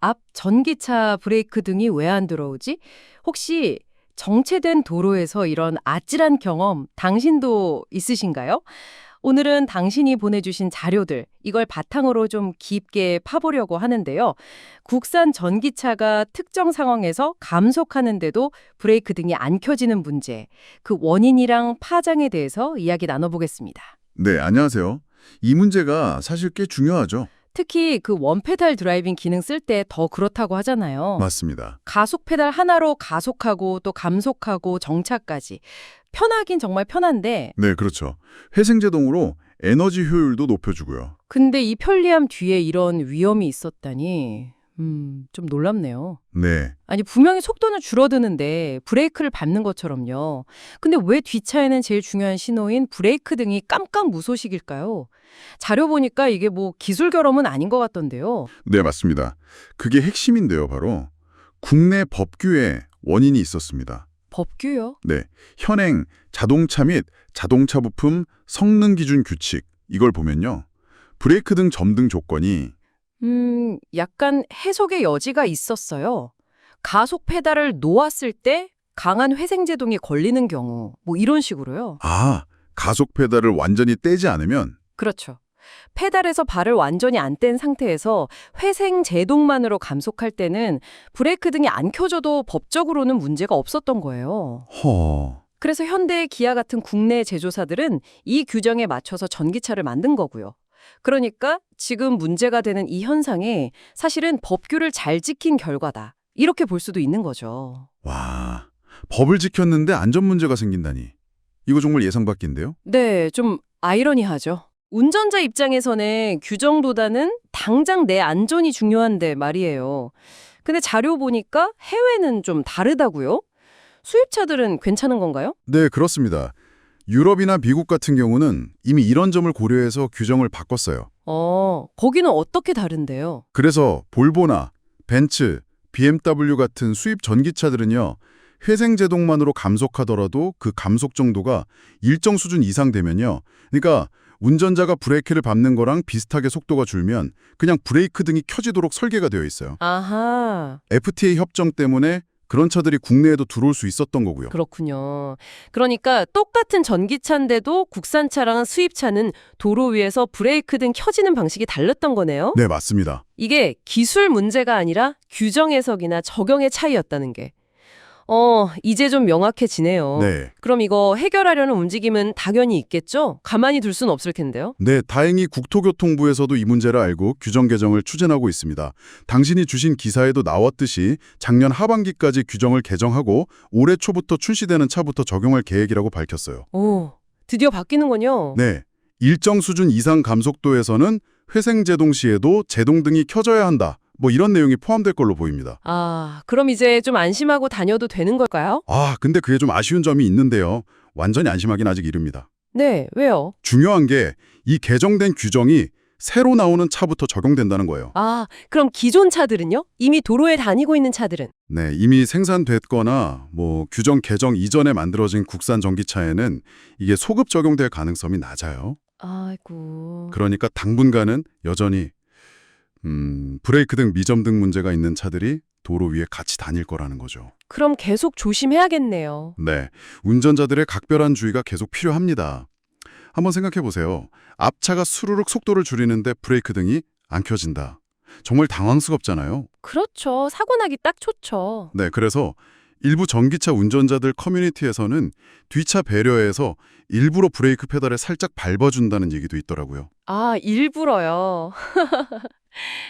앞 전기차 브레이크 등이 왜 안 들어오지? 혹시 정체된 도로에서 이런 아찔한 경험 당신도 있으신가요? 오늘은 당신이 보내주신 자료들, 이걸 바탕으로 좀 깊게 파보려고 하는데요. 국산 전기차가 특정 상황에서 감속하는데도 브레이크 등이 안 켜지는 문제, 그 원인이랑 파장에 대해서 이야기 나눠보겠습니다. 네, 안녕하세요. 이 문제가 사실 꽤 중요하죠. 특히 그 원페달 드라이빙 기능 쓸 때 더 그렇다고 하잖아요. 맞습니다. 가속 페달 하나로 가속하고 또 감속하고 정차까지. 편하긴 정말 편한데 네, 그렇죠. 회생제동으로 에너지 효율도 높여주고요. 근데 이 편리함 뒤에 이런 위험이 있었다니 음, 좀 놀랍네요. 네, 아니 분명히 속도는 줄어드는데 브레이크를 밟는 것처럼요. 근데 왜 뒷차에는 제일 중요한 신호인 브레이크 등이 깜깜 무소식일까요? 자료 보니까 이게 뭐 기술 결함은 아닌 것 같던데요. 네, 맞습니다. 그게 핵심인데요, 바로. 국내 법규에 원인이 있었습니다. 법규요? 네, 현행 자동차 및 자동차 부품 성능 기준 규칙 이걸 보면요. 브레이크 등 점등 조건이 음, 약간 해석의 여지가 있었어요. 가속 페달을 놓았을 때 강한 회생제동이 걸리는 경우, 뭐 이런 식으로요. 아, 가속 페달을 완전히 떼지 않으면 그렇죠. 페달에서 발을 완전히 안 뗀 상태에서 회생 제동만으로 감속할 때는 브레이크 등이 안 켜져도 법적으로는 문제가 없었던 거예요. 허... 그래서 현대 기아 같은 국내 제조사들은 이 규정에 맞춰서 전기차를 만든 거고요. 그러니까 지금 문제가 되는 이 현상이 사실은 법규를 잘 지킨 결과다. 이렇게 볼 수도 있는 거죠. 와, 법을 지켰는데 안전 문제가 생긴다니. 이거 정말 예상 밖인데요? 네, 좀 아이러니하죠. 운전자 입장에서는 규정보다는 당장 내 안전이 중요한데 말이에요. 근데 자료 보니까 해외는 좀 다르다고요? 수입차들은 괜찮은 건가요? 네, 그렇습니다. 유럽이나 미국 같은 경우는 이미 이런 점을 고려해서 규정을 바꿨어요. 어, 거기는 어떻게 다른데요? 그래서 볼보나 벤츠, BMW 같은 수입 전기차들은요. 회생제동만으로 감속하더라도 그 감속 정도가 일정 수준 이상 되면요. 그러니까 운전자가 브레이크를 밟는 거랑 비슷하게 속도가 줄면 그냥 브레이크 등이 켜지도록 설계가 되어 있어요. 아하, FTA 협정 때문에 그런 차들이 국내에도 들어올 수 있었던 거고요. 그렇군요. 그러니까 똑같은 전기차인데도 국산차랑 수입차는 도로 위에서 브레이크 등 켜지는 방식이 달랐던 거네요? 네, 맞습니다. 이게 기술 문제가 아니라 규정 해석이나 적용의 차이였다는 게. 어, 이제 좀 명확해지네요. 네. 그럼 이거 해결하려는 움직임은 당연히 있겠죠? 가만히 둘 수는 없을 텐데요. 네, 다행히 국토교통부에서도 이 문제를 알고 규정 개정을 추진하고 있습니다. 당신이 주신 기사에도 나왔듯이 작년 하반기까지 규정을 개정하고 올해 초부터 출시되는 차부터 적용할 계획이라고 밝혔어요. 오, 드디어 바뀌는군요. 네, 일정 수준 이상 감속도에서는 회생 제동 시에도 제동등이 켜져야 한다. 뭐 이런 내용이 포함될 걸로 보입니다. 아, 그럼 이제 좀 안심하고 다녀도 되는 걸까요? 아, 근데 그게 좀 아쉬운 점이 있는데요. 완전히 안심하긴 아직 이릅니다. 네, 왜요? 중요한 게 이 개정된 규정이 새로 나오는 차부터 적용된다는 거예요. 아, 그럼 기존 차들은요? 이미 도로에 다니고 있는 차들은? 네, 이미 생산됐거나 뭐 규정 개정 이전에 만들어진 국산 전기차에는 이게 소급 적용될 가능성이 낮아요. 아이고. 그러니까 당분간은 여전히 음, 브레이크 등 미점 등 문제가 있는 차들이 도로 위에 같이 다닐 거라는 거죠. 그럼 계속 조심해야겠네요. 네, 운전자들의 각별한 주의가 계속 필요합니다. 한번 생각해 보세요. 앞차가 수르륵 속도를 줄이는데 브레이크 등이 안 켜진다. 정말 당황스럽잖아요. 그렇죠. 사고 나기 딱 좋죠. 네, 그래서 일부 전기차 운전자들 커뮤니티에서는 뒤차 배려해서 일부러 브레이크 페달에 살짝 밟아준다는 얘기도 있더라고요. 아, 일부러요.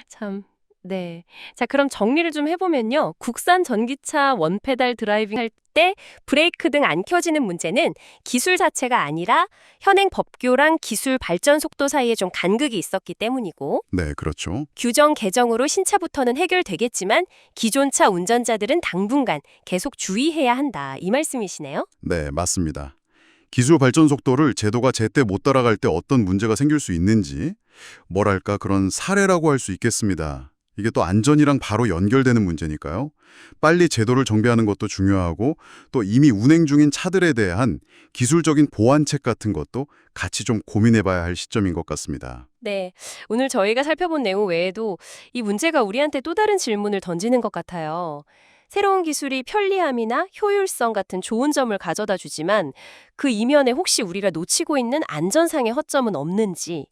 참, 네. 자, 그럼 정리를 좀 해보면요. 국산 전기차 원페달 드라이빙 할 때 브레이크 등 안 켜지는 문제는 기술 자체가 아니라 현행 법규랑 기술 발전 속도 사이에 좀 간극이 있었기 때문이고, 네, 그렇죠. 규정 개정으로 신차부터는 해결되겠지만 기존 차 운전자들은 당분간 계속 주의해야 한다. 이 말씀이시네요. 네, 맞습니다. 기술 발전 속도를 제도가 제때 못 따라갈 때 어떤 문제가 생길 수 있는지, 뭐랄까 그런 사례라고 할 수 있겠습니다. 이게 또 안전이랑 바로 연결되는 문제니까요. 빨리 제도를 정비하는 것도 중요하고 또 이미 운행 중인 차들에 대한 기술적인 보완책 같은 것도 같이 좀 고민해봐야 할 시점인 것 같습니다. 네, 오늘 저희가 살펴본 내용 외에도 이 문제가 우리한테 또 다른 질문을 던지는 것 같아요. 새로운 기술이 편리함이나 효율성 같은 좋은 점을 가져다 주지만 그 이면에 혹시 우리가 놓치고 있는 안전상의 허점은 없는지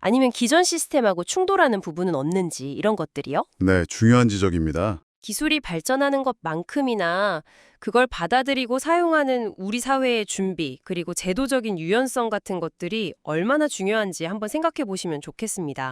아니면 기존 시스템하고 충돌하는 부분은 없는지 이런 것들이요. 네, 중요한 지적입니다. 기술이 발전하는 것만큼이나 그걸 받아들이고 사용하는 우리 사회의 준비 그리고 제도적인 유연성 같은 것들이 얼마나 중요한지 한번 생각해 보시면 좋겠습니다.